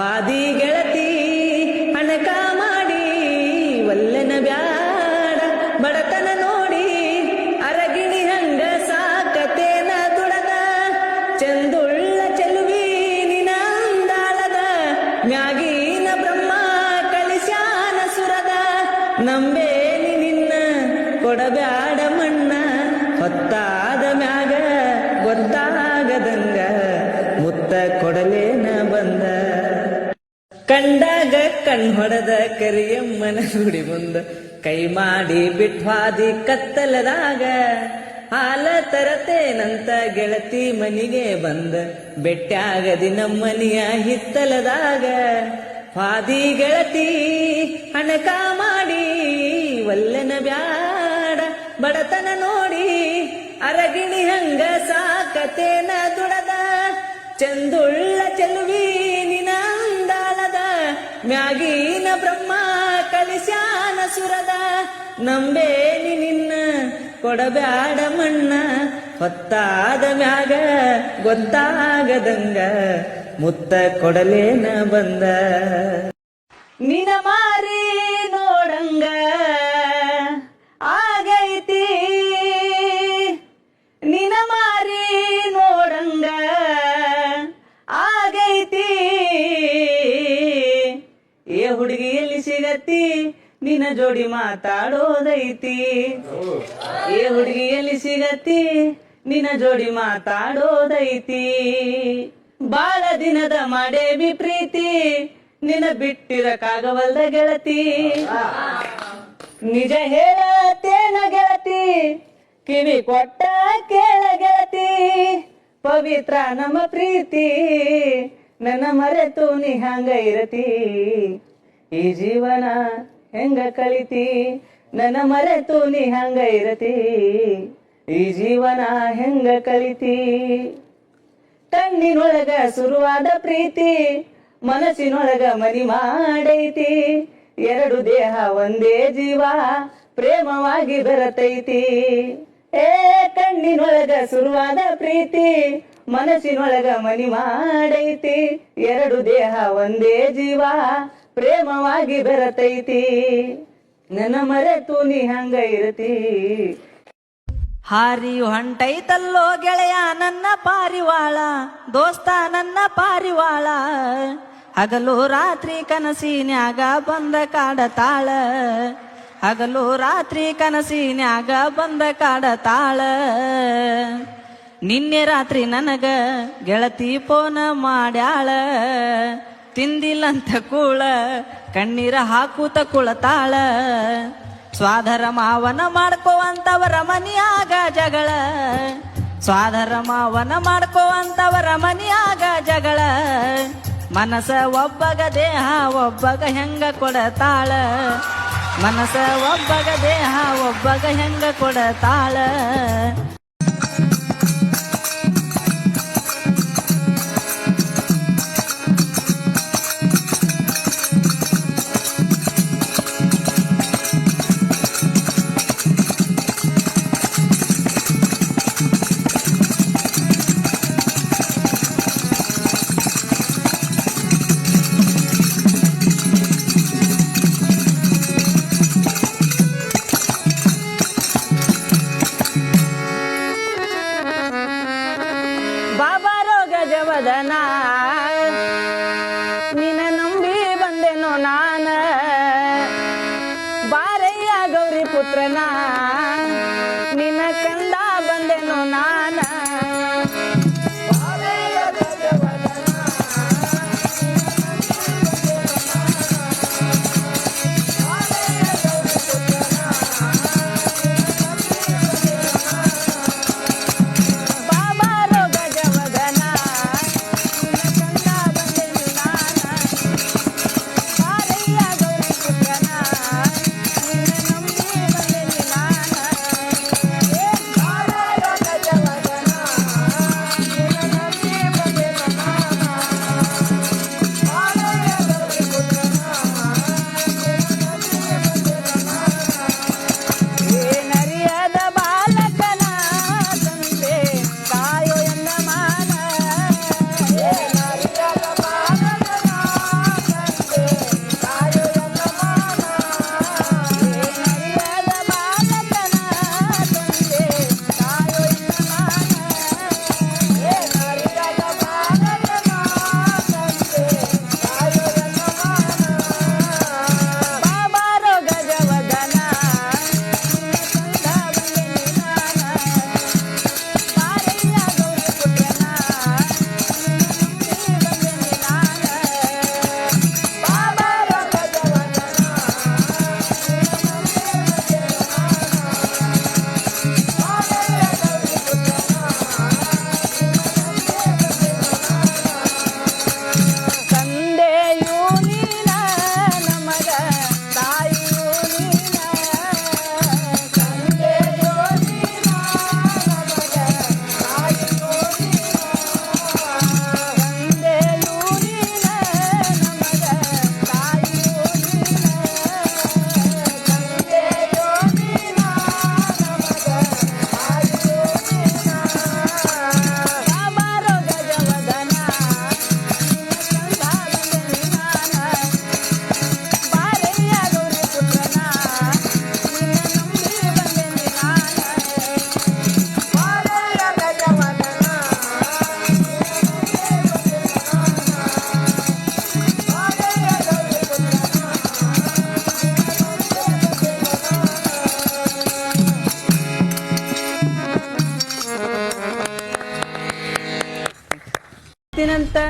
ಹಾದಿ ಗೆಳತಿ ಹಣಕ ಮಾಡಿ ಒಲ್ಲೆನ ಬ್ಯಾಡ, ಬಡತನ ನೋಡಿ, ಅರಗಿಣಿ ಹಂಗ ಸಾಕತೇನ ದುಡದ ಚಂದುಳ್ಳ ಚೆಲುವಿ ನಿನಂದಾಳದ, ಮ್ಯಾಗಿನ ಬ್ರಹ್ಮ ಕಲಿಶಾನ ಸುರದ ನಂಬೇನಿ ನಿನ್ನ ಕೊಡಬ್ಯಾಡ. ಕಂಡಾಗ ಕಣ್ ಹೊಡೆದ ಕರಿಯಮ್ಮನ ಗುಡಿ ಮುಂದ ಕೈ ಮಾಡಿ ಬಿಟ್ವಾದಿ ಕತ್ತಲದಾಗ ಹಾಲ ತರತೇನಂತ ಗೆಳತಿ ಮನಿಗೆ ಬಂದ ಬೆಟ್ಟಾಗದಿ ನಮ್ಮನಿಯ ಹಿತ್ತಲದಾಗ ಫಾದಿ ಗೆಳತಿ ಹಣಕ ಮಾಡಿ ಒಲ್ಲೆನ ಬ್ಯಾಡ ಬಡತನ ನೋಡಿ ಅರಗಿಣಿ ಹಂಗ ಸಾಕತೇನ ದುಡದ ಚಂದುಳ್ಳ ಚೆಲುವಿ ಮ್ಯಾಗಿನ ಬ್ರಹ್ಮ ಕಲಿಸ್ಯಾನ ಸುರದ. ನಂಬೇನಿ ನಿನ್ನ, ಕೊಡಬ್ಯಾಡ ಮಣ್ಣ. ಹೊತ್ತಾದ ಮ್ಯಾಗ ಗೊತ್ತಾಗದಂಗ ಮುತ್ತ ಕೊಡಲೇನ ಬಂದ. ನಿನ ಮಾರಿ ಸಿಗತಿ ನಿನ್ನ ಜೋಡಿ ಮಾತಾಡೋದೈತಿ. ಏ ಹುಡುಗಿ ಎಲ್ಲಿ ಸಿಗತಿ ನಿನ್ನ ಜೋಡಿ ಮಾತಾಡೋದೈತಿ. ಬಾಳ ದಿನದ ಮಾಡೇವಿ ಪ್ರೀತಿ ನಿನ್ನ ಬಿಟ್ಟಿರಕ್ಕಾಗವಲ್ದ ಗೆಳತಿ. ನಿಜ ಹೇಳತೇನ ಗೆಳತಿ ಕಿವಿ ಕೊಟ್ಟ ಕೇಳ ಗೆಳತಿ. ಪವಿತ್ರ ನಮ್ಮ ಪ್ರೀತಿ ನನ್ನ ಮರೆತು ನೀ ಹಂಗ ಇರತಿ. ಈ ಜೀವನ ಹೆಂಗ ಕಲಿತಿ? ನನ್ನ ಮರೆತು ನೀ ಹಂಗ ಇರತಿ ಈ ಜೀವನ ಹೆಂಗ ಕಲಿತಿ? ಕಣ್ಣಿನೊಳಗ ಶುರುವಾದ ಪ್ರೀತಿ, ಮನಸ್ಸಿನೊಳಗ ಮನಿ ಮಾಡೈತಿ. ಎರಡು ದೇಹ ಒಂದೇ ಜೀವ, ಪ್ರೇಮವಾಗಿ ಬರತೈತಿ. ಏ, ಕಣ್ಣಿನೊಳಗ ಶುರುವಾದ ಪ್ರೀತಿ, ಮನಸ್ಸಿನೊಳಗ ಮನಿ ಮಾಡೈತಿ. ಎರಡು ದೇಹ ಒಂದೇ ಜೀವ ಪ್ರೇಮವಾಗಿ ಬೆರತೈತಿ. ನನ್ನ ಮರೆತು ನೀ ಹಂಗ ಇರತಿ. ಹಾರಿಯು ಹೊಂಟೈತಲ್ಲೋ ಗೆಳೆಯ, ನನ್ನ ಪಾರಿವಾಳ. ದೋಸ್ತ, ನನ್ನ ಪಾರಿವಾಳ. ಹಗಲು ರಾತ್ರಿ ಕನಸಿನ್ಯಾಗ ಬಂದ ಕಾಡತಾಳ ಹಗಲು ರಾತ್ರಿ ಕನಸಿನ್ಯಾಗ ಬಂದ ಕಾಡತಾಳ ನಿನ್ನೆ ರಾತ್ರಿ ನನಗ ಗೆಳತಿ ಫೋನ ಮಾಡ್ಯಾಳ. ತಿಂದಿಲ್ಲಂತ ಕೂಳ, ಕಣ್ಣೀರ ಹಾಕೂತ ಕುಳತಾಳ. ಸ್ವಾಧರ ಮಾವನ ಮಾಡ್ಕೋವಂತವರ ಮನಿಯಾಗ ಜಗಳ. ಸ್ವಾಧರ ಮಾವನ ಮಾಡ್ಕೋವಂತವರ ಮನಿಯಾಗ ಜಗಳ. ಮನಸ ಒಬ್ಬಗ ದೇಹ, ಒಬ್ಬಗ ಹೆಂಗ ಕೊಡತಾಳ. ಮನಸ ಒಬ್ಬಗ ದೇಹ, ಒಬ್ಬಗ ಹೆಂಗ ಕೊಡತಾಳ. putrena ni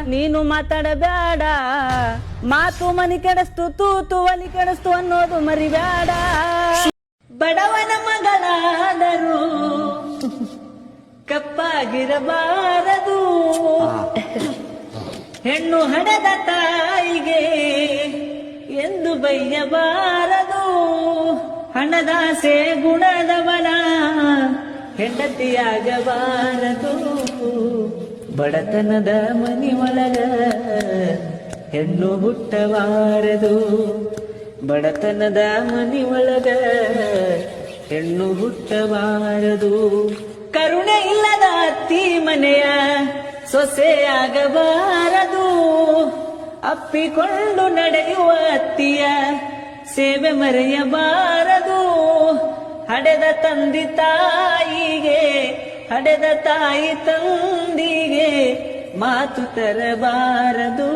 ನೀನು ಮಾತಾಡಬೇಡ. ಮಾತು ಮನಿ ಕೆಡಸ್ತು, ತೂತು ಒಲಿ ಕೆಡಸ್ತು ಅನ್ನೋದು ಮರಿಬೇಡ. ಬಡವನ ಮಗಳಾದರೂ ಕಪ್ಪಾಗಿರಬಾರದು. ಹೆಣ್ಣು ಹಣದ ತಾಯಿಗೆ ಎಂದು ಬೈಯಬಾರದು. ಹಣದಾಸೆ ಗುಣದವನ ಹೆಂಡತಿಯಾಗಬಾರದು. ಬಡತನದ ಮನಿ ಒಳಗ ಹೆಣ್ಣು ಹುಟ್ಟಬಾರದು. ಬಡತನದ ಮನಿ ಒಳಗ ಹೆಣ್ಣು ಹುಟ್ಟಬಾರದು. ಕರುಣೆ ಇಲ್ಲದ ಅತ್ತಿ ಮನೆಯ ಸೊಸೆಯಾಗಬಾರದು ಅಪ್ಪಿಕೊಂಡು ನಡೆಯುವ ಅತ್ತಿಯ ಸೇವೆ ಮರೆಯಬಾರದು. ಹಡೆದ ತಂದಿ ತಾಯಿಗೆ ಹಡೆದ ತಾಯಿ ತಂದಿಗೆ ಮಾತು ತರಬಾರದು.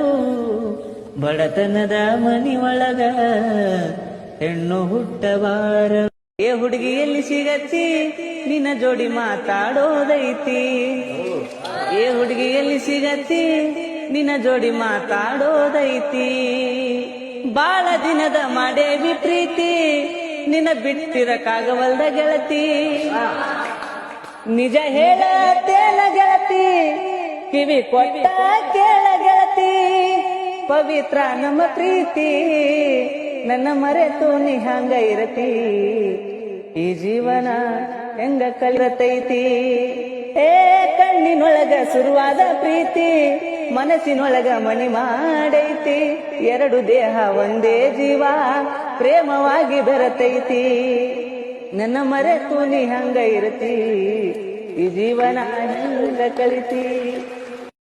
ಬಡತನದ ಮನಿ ಒಳಗ ಹೆಣ್ಣು ಹುಟ್ಟಬಾರದು ಏ ಹುಡುಗಿ, ಎಲ್ಲಿ ಸಿಗತ್ತಿ? ನಿನ್ನ ಜೋಡಿ ಮಾತಾಡೋದೈತಿ. ಏ ಹುಡುಗಿ, ಎಲ್ಲಿ ಸಿಗತ್ತಿ? ನಿನ್ನ ಜೋಡಿ ಮಾತಾಡೋದೈತಿ. ಬಾಳ ದಿನದ ಮಾಡೇವಿ ಪ್ರೀತಿ ನಿನ್ನ ಬಿಟ್ಟಿರಕ್ಕಾಗವಲ್ದ ಗೆಳತಿ. ನಿಜ ಹೇಳತೇನ ಗೆಳತಿ, ಕಿವಿ ಕೊಟ್ಟ ಕೇಳ ಗೆಳತಿ, ಪವಿತ್ರ ನಮ್ಮ ಪ್ರೀತಿ, ನನ್ನ ಮರೆತು ನೀ ಹಂಗ ಇರತಿ. ಈ ಜೀವನ ಹೆಂಗ ಕಲಿರತೈತಿ ಏ ಕಣ್ಣಿನೊಳಗ ಶುರುವಾದ ಪ್ರೀತಿ, ಮನಸ್ಸಿನೊಳಗ ಮಣಿ ಮಾಡೈತಿ. ಎರಡು ದೇಹ ಒಂದೇ ಜೀವ, ಪ್ರೇಮವಾಗಿ ಬೆರತೈತಿ. ನನ್ನ ಮರೆತು ನೀ ಹಂಗ ಇರತಿ ಈ ಜೀವನ ಹಂಗ ಕಲಿತಿ.